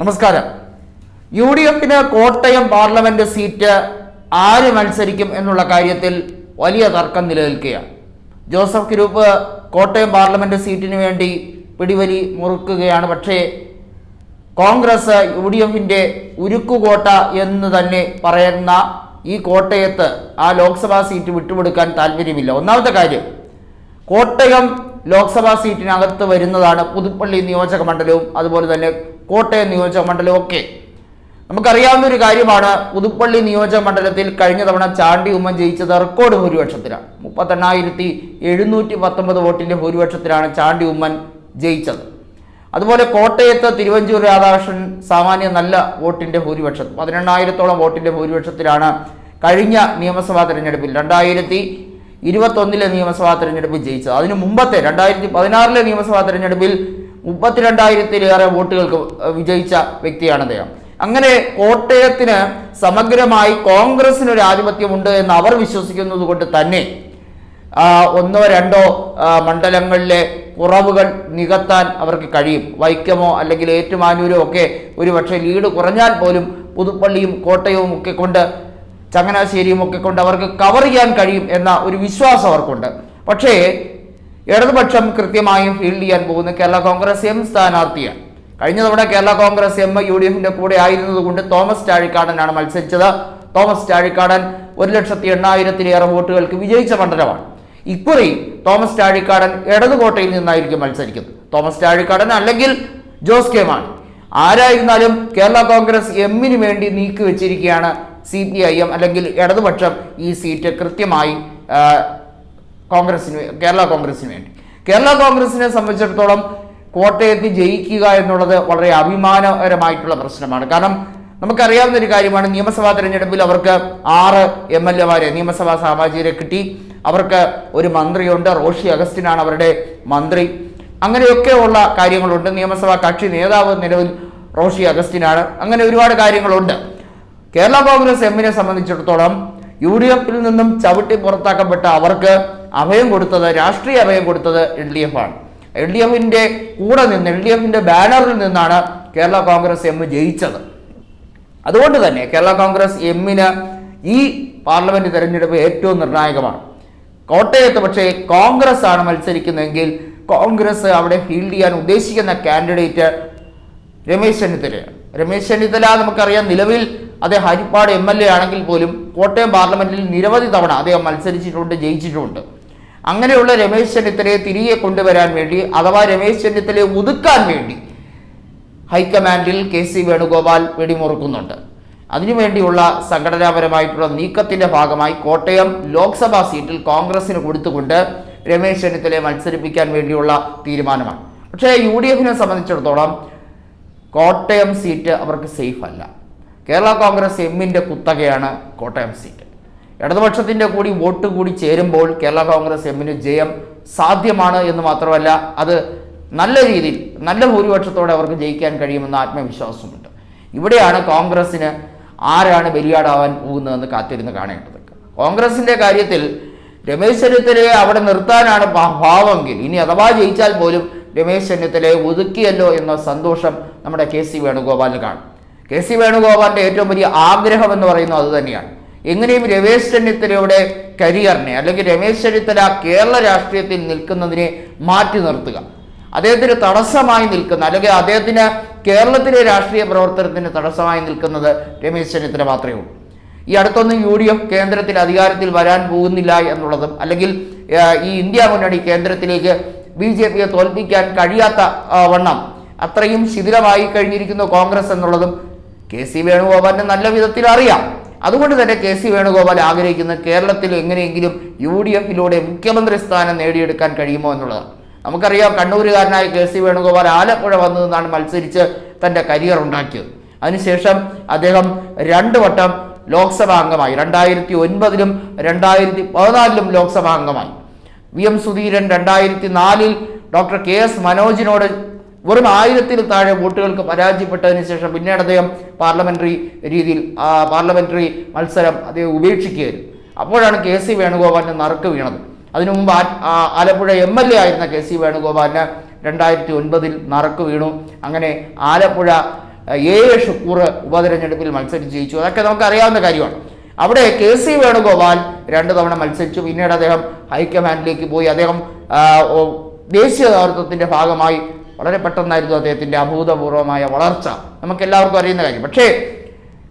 നമസ്കാരം. U D എഫിന് Kottayam parliament seat ആര് മത്സരിക്കും എന്നുള്ള കാര്യത്തിൽ വലിയ തർക്കം നിലനിൽക്കുകയാണ്. ജോസഫ് ഗ്രൂപ്പ് കോട്ടയം പാർലമെന്റ് സീറ്റിന് വേണ്ടി പിടിവലി മുറുക്കുകയാണ്. പക്ഷേ കോൺഗ്രസ് യു ഡി എഫിന്റെ ഉരുക്കുകോട്ട എന്ന് തന്നെ പറയുന്ന ഈ കോട്ടയത്ത് ആ ലോക്സഭാ സീറ്റ് വിട്ടുകൊടുക്കാൻ താല്പര്യമില്ല. ഒന്നാമത്തെ കാര്യം കോട്ടയം ലോക്സഭാ സീറ്റിനകത്ത് വരുന്നതാണ് പുതുപ്പള്ളി നിയോജക മണ്ഡലവും അതുപോലെ തന്നെ കോട്ടയം നിയോജക മണ്ഡലം ഒക്കെ നമുക്കറിയാവുന്ന ഒരു കാര്യമാണ് പുതുപ്പള്ളി നിയോജക മണ്ഡലത്തിൽ കഴിഞ്ഞ തവണ ചാണ്ടി ഉമ്മൻ ജയിച്ചത് റെക്കോർഡ് ഭൂരിപക്ഷത്തിലാണ്. മുപ്പത്തെണ്ണായിരത്തി എഴുന്നൂറ്റി പത്തൊമ്പത് വോട്ടിന്റെ ഭൂരിപക്ഷത്തിലാണ് ചാണ്ടി ഉമ്മൻ ജയിച്ചത്. അതുപോലെ കോട്ടയത്ത് തിരുവഞ്ചൂർ രാധാകൃഷ്ണൻ സാമാന്യ നല്ല വോട്ടിന്റെ ഭൂരിപക്ഷം പതിനെണ്ണായിരത്തോളം വോട്ടിന്റെ ഭൂരിപക്ഷത്തിലാണ് കഴിഞ്ഞ നിയമസഭാ തെരഞ്ഞെടുപ്പിൽ രണ്ടായിരത്തി ഇരുപത്തൊന്നിലെ നിയമസഭാ തെരഞ്ഞെടുപ്പിൽ ജയിച്ചത്. അതിനു മുമ്പത്തെ രണ്ടായിരത്തി പതിനാറിലെ നിയമസഭാ തെരഞ്ഞെടുപ്പിൽ മുപ്പത്തിരണ്ടായിരത്തിലേറെ വോട്ടുകൾക്ക് വിജയിച്ച വ്യക്തിയാണ് അദ്ദേഹം. അങ്ങനെ കോട്ടയത്തിന് സമഗ്രമായി കോൺഗ്രസിന് ഒരു ആധിപത്യമുണ്ട് എന്ന് അവർ വിശ്വസിക്കുന്നത് കൊണ്ട് തന്നെ ഒന്നോ രണ്ടോ മണ്ഡലങ്ങളിലെ കുറവുകൾ നികത്താൻ അവർക്ക് കഴിയും. വൈക്കമോ അല്ലെങ്കിൽ ഏറ്റുമാനൂരോ ഒക്കെ ഒരുപക്ഷെ ലീഡ് കുറഞ്ഞാൽ പോലും പുതുപ്പള്ളിയും കോട്ടയവും ഒക്കെ കൊണ്ട് ചങ്ങനാശ്ശേരിയും ഒക്കെ കൊണ്ട് അവർക്ക് കവർ ചെയ്യാൻ കഴിയും എന്ന ഒരു വിശ്വാസം അവർക്കുണ്ട്. പക്ഷേ ഇടതുപക്ഷം കൃത്യമായും ഫീൽഡ് ചെയ്യാൻ പോകുന്ന കേരള കോൺഗ്രസ് എം സ്ഥാനാർത്ഥിയാണ്. കഴിഞ്ഞ തവണ Kerala Congress M U D എഫിന്റെ കൂടെ ആയിരുന്നതുകൊണ്ട് തോമസ് ചാഴിക്കാടനാണ് മത്സരിച്ചത്. തോമസ് ചാഴിക്കാടൻ ഒരു ലക്ഷത്തി എണ്ണായിരത്തിലേറെ വോട്ടുകൾക്ക് വിജയിച്ച മണ്ഡലമാണ്. ഇക്കുറി തോമസ് ചാഴിക്കാടൻ ഇടതുകോട്ടയിൽ നിന്നായിരിക്കും മത്സരിക്കുന്നത്. തോമസ് ചാഴിക്കാടൻ അല്ലെങ്കിൽ ജോസ് കെ മാണി. ആരായിരുന്നാലും കേരള കോൺഗ്രസ് എമ്മിന് വേണ്ടി നീക്കി വെച്ചിരിക്കുകയാണ് സി പി ഐ എം അല്ലെങ്കിൽ ഇടതുപക്ഷം ഈ സീറ്റ് കൃത്യമായി കോൺഗ്രസിന് കേരള കോൺഗ്രസിന് വേണ്ടി. കേരള കോൺഗ്രസിനെ സംബന്ധിച്ചിടത്തോളം കോട്ടയത്ത് ജയിക്കുക എന്നുള്ളത് വളരെ അഭിമാനകരമായിട്ടുള്ള പ്രശ്നമാണ്. കാരണം നമുക്കറിയാവുന്ന ഒരു കാര്യമാണ് നിയമസഭാ തെരഞ്ഞെടുപ്പിൽ അവർക്ക് ആറ് എം എൽ എമാരെ നിയമസഭാ സാമാജികരെ കിട്ടി. അവർക്ക് ഒരു മന്ത്രിയുണ്ട് റോഷി അഗസ്റ്റിനാണ് അവരുടെ മന്ത്രി. അങ്ങനെയൊക്കെ ഉള്ള കാര്യങ്ങളുണ്ട്. നിയമസഭാ കക്ഷി നേതാവ് നിലവിൽ റോഷി അഗസ്റ്റിനാണ്. അങ്ങനെ ഒരുപാട് കാര്യങ്ങളുണ്ട്. കേരള കോൺഗ്രസ് എമ്മിനെ സംബന്ധിച്ചിടത്തോളം യു ഡി എഫിൽ നിന്നും ചവിട്ടി പുറത്താക്കപ്പെട്ട അവർക്ക് അഭയം കൊടുത്തത് രാഷ്ട്രീയ അഭയം കൊടുത്തത് എൽ ഡി എഫ് ആണ്. എൽ ഡി എഫിന്റെ കൂടെ നിന്ന് എൽ ഡി എഫിന്റെ ബാനറിൽ നിന്നാണ് കേരള കോൺഗ്രസ് എം ജയിച്ചത്. അതുകൊണ്ട് തന്നെ കേരള കോൺഗ്രസ് എമ്മിന് ഈ പാർലമെന്റ് തെരഞ്ഞെടുപ്പ് ഏറ്റവും നിർണായകമാണ്. കോട്ടയത്ത് പക്ഷേ കോൺഗ്രസ് ആണ് മത്സരിക്കുന്നതെങ്കിൽ കോൺഗ്രസ് അവിടെ ഫീൽഡ് ചെയ്യാൻ ഉദ്ദേശിക്കുന്ന കാൻഡിഡേറ്റ് രമേശ് ചെന്നിത്തലയാണ് രമേശ് ചെന്നിത്തല നമുക്കറിയാം നിലവിൽ അദ്ദേഹം ഹരിപ്പാട് എം എൽ എ ആണെങ്കിൽ പോലും കോട്ടയം പാർലമെന്റിൽ നിരവധി തവണ അദ്ദേഹം മത്സരിച്ചിട്ടുണ്ട് ജയിച്ചിട്ടുണ്ട്. അങ്ങനെയുള്ള രമേശ് ചെന്നിത്തലയെ തിരികെ കൊണ്ടുവരാൻ വേണ്ടി അഥവാ രമേശ് ചെന്നിത്തലയെ ഒതുക്കാൻ വേണ്ടി ഹൈക്കമാൻഡിൽ കെ സി വേണുഗോപാൽ വെടിമുറുക്കുന്നുണ്ട്. അതിനുവേണ്ടിയുള്ള സംഘടനാപരമായിട്ടുള്ള നീക്കത്തിന്റെ ഭാഗമായി കോട്ടയം ലോക്സഭാ സീറ്റിൽ കോൺഗ്രസിന് കൊടുത്തുകൊണ്ട് രമേശ് ചെന്നിത്തലയെ മത്സരിപ്പിക്കാൻ വേണ്ടിയുള്ള തീരുമാനമാണ്. പക്ഷേ യു ഡി എഫിനെ സംബന്ധിച്ചിടത്തോളം കോട്ടയം സീറ്റ് അവർക്ക് സേഫ് അല്ല. കേരള കോൺഗ്രസ് എമ്മിന്റെ കുത്തകയാണ് കോട്ടയം സീറ്റ്. ഇടതുപക്ഷത്തിന്റെ കൂടി വോട്ട് കൂടി ചേരുമ്പോൾ കേരള കോൺഗ്രസ് എമ്മിന് ജയം സാധ്യമാണ് എന്ന് മാത്രമല്ല അത് നല്ല രീതിയിൽ നല്ല ഭൂരിപക്ഷത്തോടെ അവർക്ക് ജയിക്കാൻ കഴിയുമെന്ന ആത്മവിശ്വാസമുണ്ട്. ഇവിടെയാണ് കോൺഗ്രസ്സിന് ആരാണ് ബലിയാടാവാൻ പോകുന്നതെന്ന് കാത്തിരുന്ന് കാണേണ്ടത്. കോൺഗ്രസിന്റെ കാര്യത്തിൽ രമേശ് ചെന്നിത്തലയെ അവിടെ നിർത്താനാണ് ഭാവമെങ്കിൽ ഇനി അഥവാ ജയിച്ചാൽ പോലും രമേശ് ചെന്നിത്തലയെ ഒതുക്കിയല്ലോ എന്ന സന്തോഷം നമ്മുടെ കെ സി വേണുഗോപാലിന് കാണും. കെ സി വേണുഗോപാലിന്റെ ഏറ്റവും വലിയ ആഗ്രഹം എന്ന് പറയുന്നത് അത് തന്നെയാണ്. എങ്ങനെയും രമേശ് ചെന്നിത്തലയുടെ കരിയറിനെ അല്ലെങ്കിൽ രമേശ് ചെന്നിത്തല കേരള രാഷ്ട്രീയത്തിൽ നിൽക്കുന്നതിനെ മാറ്റി നിർത്തുക. അദ്ദേഹത്തിന് തടസ്സമായി നിൽക്കുന്ന അല്ലെങ്കിൽ അദ്ദേഹത്തിന് കേരളത്തിലെ രാഷ്ട്രീയ പ്രവർത്തനത്തിന് തടസ്സമായി നിൽക്കുന്നത് രമേശ് ചെന്നിത്തല മാത്രമേ ഉള്ളൂ. ഈ അടുത്തൊന്നും യു ഡി എഫ് കേന്ദ്രത്തിൽ അധികാരത്തിൽ വരാൻ പോകുന്നില്ല എന്നുള്ളതും അല്ലെങ്കിൽ ഈ ഇന്ത്യ മുന്നണി കേന്ദ്രത്തിലേക്ക് ബി ജെ പിയെ തോൽപ്പിക്കാൻ കഴിയാത്ത വണ്ണം അത്രയും ശിഥിലമായി കഴിഞ്ഞിരിക്കുന്നു കോൺഗ്രസ് എന്നുള്ളതും കെ സി വേണുഗോപാലിന് നല്ല വിധത്തിൽ അറിയാം. അതുകൊണ്ട് തന്നെ കെ സി വേണുഗോപാൽ ആഗ്രഹിക്കുന്ന കേരളത്തിൽ എങ്ങനെയെങ്കിലും യു ഡി എഫിലൂടെ മുഖ്യമന്ത്രി സ്ഥാനം നേടിയെടുക്കാൻ കഴിയുമോ എന്നുള്ളതാണ് നമുക്കറിയാം കണ്ണൂരുകാരനായ കെ സി വേണുഗോപാൽ ആലപ്പുഴ വന്നു നിന്നാണ് മത്സരിച്ച് തന്റെ കരിയർ ഉണ്ടാക്കിയത്. അതിനുശേഷം അദ്ദേഹം രണ്ട് വട്ടം ലോക്സഭാ അംഗമായി. രണ്ടായിരത്തി ഒൻപതിലും രണ്ടായിരത്തി പതിനാലിലും ലോക്സഭാ അംഗമായി. വി എം സുധീരൻ രണ്ടായിരത്തി നാലിൽ ഡോക്ടർ കെ എസ് മനോജിനോട് വെറും ആയിരത്തിൽ താഴെ വോട്ടുകൾക്ക് പരാജയപ്പെട്ടതിന് ശേഷം പിന്നീട് അദ്ദേഹം പാർലമെന്ററി രീതിയിൽ പാർലമെന്ററി മത്സരം അദ്ദേഹം ഉപേക്ഷിക്കുകയായിരുന്നു. അപ്പോഴാണ് കെ സി വേണുഗോപാലിന് നറുക്ക് വീണത്. അതിനു മുമ്പ് ആലപ്പുഴ എം എൽ എ ആയിരുന്ന കെ സി വേണുഗോപാലിന് രണ്ടായിരത്തി ഒൻപതിൽ നറുക്ക് വീണു. അങ്ങനെ ആലപ്പുഴ എ എ ഷുക്കൂർ ഉപതെരഞ്ഞെടുപ്പിൽ മത്സരിച്ച് ജയിച്ചു. അതൊക്കെ നമുക്ക് അറിയാവുന്ന കാര്യമാണ്. അവിടെ കെ സി വേണുഗോപാൽ രണ്ട് തവണ മത്സരിച്ചു. പിന്നീട് അദ്ദേഹം ഹൈക്കമാൻഡിലേക്ക് പോയി. അദ്ദേഹം ദേശീയ നേതൃത്വത്തിന്റെ ഭാഗമായി വളരെ പെട്ടെന്നായിരുന്നു അദ്ദേഹത്തിന്റെ അഭൂതപൂർവമായ വളർച്ച. നമുക്കെല്ലാവർക്കും അറിയുന്ന കാര്യം. പക്ഷേ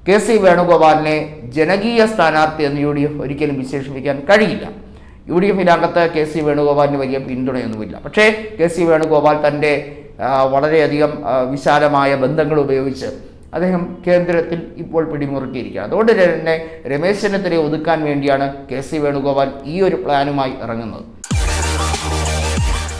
കെ സി വേണുഗോപാലിനെ ജനകീയ സ്ഥാനാർത്ഥി എന്ന് യു ഡി എഫ് ഒരിക്കലും വിശേഷിപ്പിക്കാൻ കഴിയില്ല. യു ഡി എഫിനകത്ത് കെ സി വേണുഗോപാലിന് വലിയ പിന്തുണയൊന്നുമില്ല. പക്ഷേ കെ സി വേണുഗോപാൽ തന്റെ വളരെയധികം വിശാലമായ ബന്ധങ്ങൾ ഉപയോഗിച്ച് അദ്ദേഹം കേന്ദ്രത്തിൽ ഇപ്പോൾ പിടിമുറുക്കിയിരിക്കുകയാണ്. അതുകൊണ്ട് തന്നെ രമേശ് ചെന്നിത്തലയെ ഒതുക്കാൻ വേണ്ടിയാണ് കെ സി വേണുഗോപാൽ ഈ ഒരു പ്ലാനുമായി ഇറങ്ങുന്നത്.